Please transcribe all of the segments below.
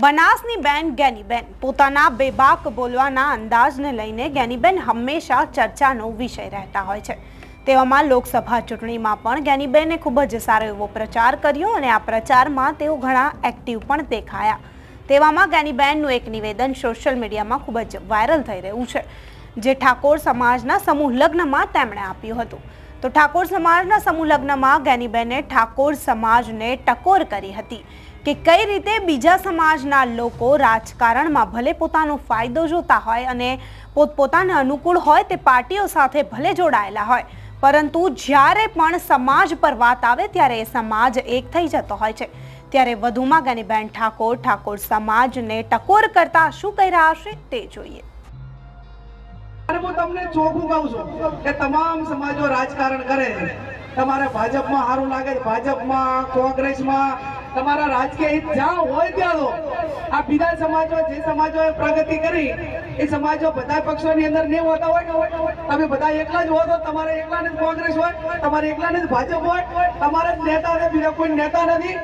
બનાસની બેન ગેનીબેન પોતાના બેબાક બોલવાના અંદાજને લઈને ગેનીબેન હંમેશા ચર્ચાનો વિષય રહેતા હોય છે. તેવામાં લોકસભા ચૂંટણીમાં પણ ગેનીબેને ખૂબ જ સારો એવો પ્રચાર કર્યો અને આ પ્રચારમાં તેઓ ઘણા એક્ટિવ પણ દેખાયા. તેવામાં ગેનીબેનનું એક નિવેદન સોશિયલ મીડિયામાં ખૂબ જ વાયરલ થઈ રહ્યું છે, જે ઠાકોર સમાજના સમૂહ લગ્નમાં તેમણે આપ્યું હતું. તો ઠાકોર સમાજના સમૂહ લગ્નમાં ગેનીબેને ઠાકોર સમાજને ટકોર કરી હતી. કે કઈ રીતે બીજા સમાજના લોકો રાજકારણમાં ભલે પોતાનો ફાયદો જોતા હોય અને પોતપોતાને અનુકૂળ હોય તે પાર્ટીઓ સાથે ભલે જોડાયેલા હોય, પરંતુ જ્યારે પણ સમાજ પર વાત આવે ત્યારે એ સમાજ એક થઈ જતો હોય છે. ત્યારે વધુમાં ગનીબેન ઠાકોર ઠાકોર સમાજને ટકોર કરતા શું કહી રહ્યા હશે તે જોઈએ. હું તમને ચોખ્ખું તમામ રાજકારણ કરે. તમારે ભાજપમાં સારું લાગે ભાજપમાં, કોંગ્રેસમાં તમારા રાજકીય હિત જ્યાં હોય ત્યાં આ બીજા સમાજો, જે સમાજોએ પ્રગતિ કરી, એ સમાજો બધા પક્ષોની અંદર નહીં હોતા હોય. તમે બધા એકલા જ હો તો તમારે એકલાને જ કોંગ્રેસ હોય, તમારે એકલાને જ ભાજપ હોય. તમારે જ નેતા ને બીજા કોઈ નેતા નથી.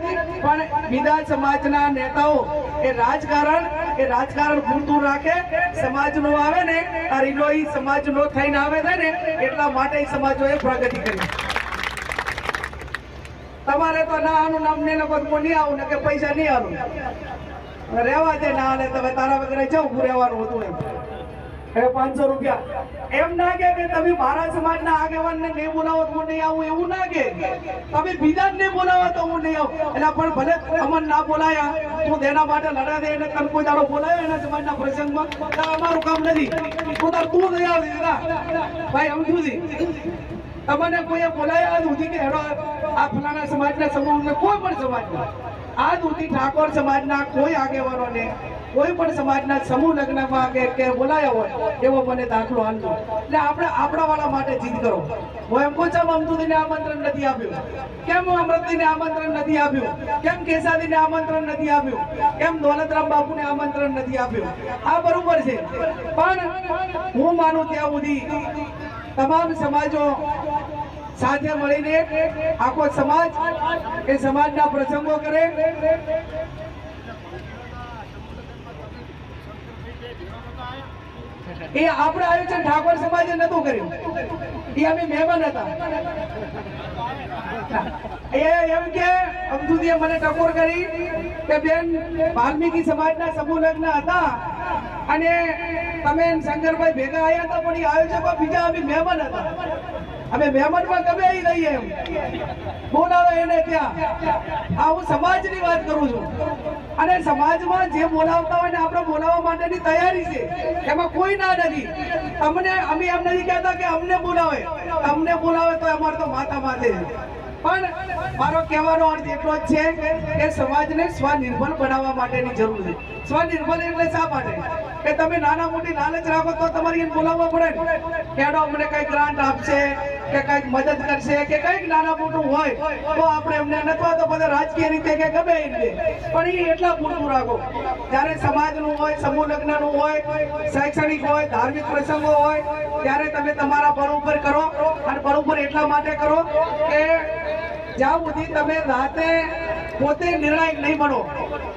પણ બીજા સમાજના નેતાઓ, એ રાજકારણ એ રાજકારણ પૂરતું રાખે. સમાજનો આવે ને, આ રીલો સમાજનો થઈને આવે છે ને, એટલા માટે સમાજોએ પ્રગતિ કરી. તમારે તો ના આનું નામ ને લોકો નહીં આવું ને કે પૈસા નહીં આવું રહેવા દે ના હાલે તમે તારા વગર હું રહેવાનું હતું એમ. હવે પાંચસો રૂપિયા. એમ ના કે તમે મારા સમાજના આગેવાનને નહીં બોલાવો તો હું નહીં આવું, એવું ના કે. તમે બીજા ને બોલાવો તો હું નહીં આવું. એટલે પણ ભલે અમન ના બોલાયા, તું તેના માટે લડા દે એને તને કોઈ દાડો બોલાયો એના સમાજના પ્રસંગમાં. અમારું કામ નથી. તું તાર તું નહીં આવે ભાઈ, સમજુ તમને કોઈએ બોલાયા? સુધી કે હેડો, આ ફલાણા સમાજના સમૂહને કોઈ પણ સમાજના આ સુધી ઠાકોર સમાજના કોઈ આગેવાનોને, કોઈ પણ સમાજના સમૂહ લગ્નમાં કે કે બોલાયા હોય, એવો મને દાખલો હાલતો એટલે આપણે આપણા વાળા માટે જીત કરો. હું એમ કહું છું અમતુદીને આમંત્રણ નથી આપ્યું. કેમ હું અમૃતિને આમંત્રણ નથી આપ્યું? કેમ કેસાદીને આમંત્રણ નથી આપ્યું? કેમ દોલતરામ બાપુને આમંત્રણ નથી આપ્યું? આ બરોબર છે. પણ હું માનું ત્યાં સુધી તમામ સમાજો સાથે મળીને આખો સમાજ એ સમાજના પ્રસંગો કરે. એ આપણે આયોજન ઠાકોર સમાજે નતું કર્યું. એ અમે મહેમાન હતા. એ એમ કે અમદુદીએ મને ટકોર કરી કે, બેન, વાલ્મીકી સમાજના સમૂહ લગ્ન હતા. અને તમે શંકરભાઈ ભેગા આવ્યા હતા, પણ આયોજકો બીજા અમે મહેમાન હતા. અમે મહેમાનમાં ગમે એ રહીએ એમ. બોલાવે એને ત્યાં. આ હું સમાજની વાત કરું છું. અને સમાજમાં જે બોલાવતા હોય ને આપણે બોલાવવા માટેની તૈયારી છે, એમાં કોઈ ના નથી. તમને અમે એમ નથી કહેતા કે અમને બોલાવે. તમને બોલાવે તો અમારે તો માતા માથે. પણ મારો કહેવાનો અર્થ એટલો જ છે કે સમાજને સ્વનિર્ભર બનાવવા માટેની જરૂર છે. સ્વનિર્ભર એટલે શા માટે? કે તમે નાના મોટી લાલચ રાખો તો તમારે એને બોલાવવા પડે કેડો અમને કઈ ગ્રાન્ટ આપશે, કે કંઈક મદદ કરશે, કે કંઈક નાના મોટું હોય, તો આપણે એમને નથવા તો બધા રાજકીય રીતે કે ગમે એ રીતે પણ એ એટલા પૂરતું રાખો. જ્યારે સમાજનું હોય, સમૂહ લગ્નનું હોય, શૈક્ષણિક હોય, ધાર્મિક પ્રસંગો હોય, ત્યારે તમે તમારા બરોબર કરો, અને બરોબર એટલા માટે કરો કે જ્યાં સુધી તમે રાતે પોતે નિર્ણાયક નહીં બનો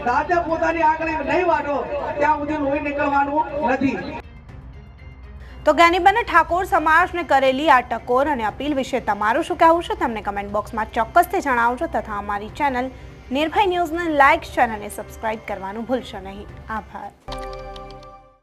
રાતે પોતાની આંગળી નહીં વાટો, ત્યાં સુધી લોહી નીકળવાનું નથી. તો જ્ઞાનીબેને ઠાકોર સમાજને કરેલી આ ટકોર અને અપીલ વિશે તમારું શું કહેવું છે? તમને કમેન્ટ બોક્સમાં ચોક્કસથી જણાવજો તથા અમારી ચેનલ નિર્ભય ન્યૂઝને લાઇક, શેર અને સબસ્ક્રાઇબ કરવાનું ભૂલશો નહીં. આભાર.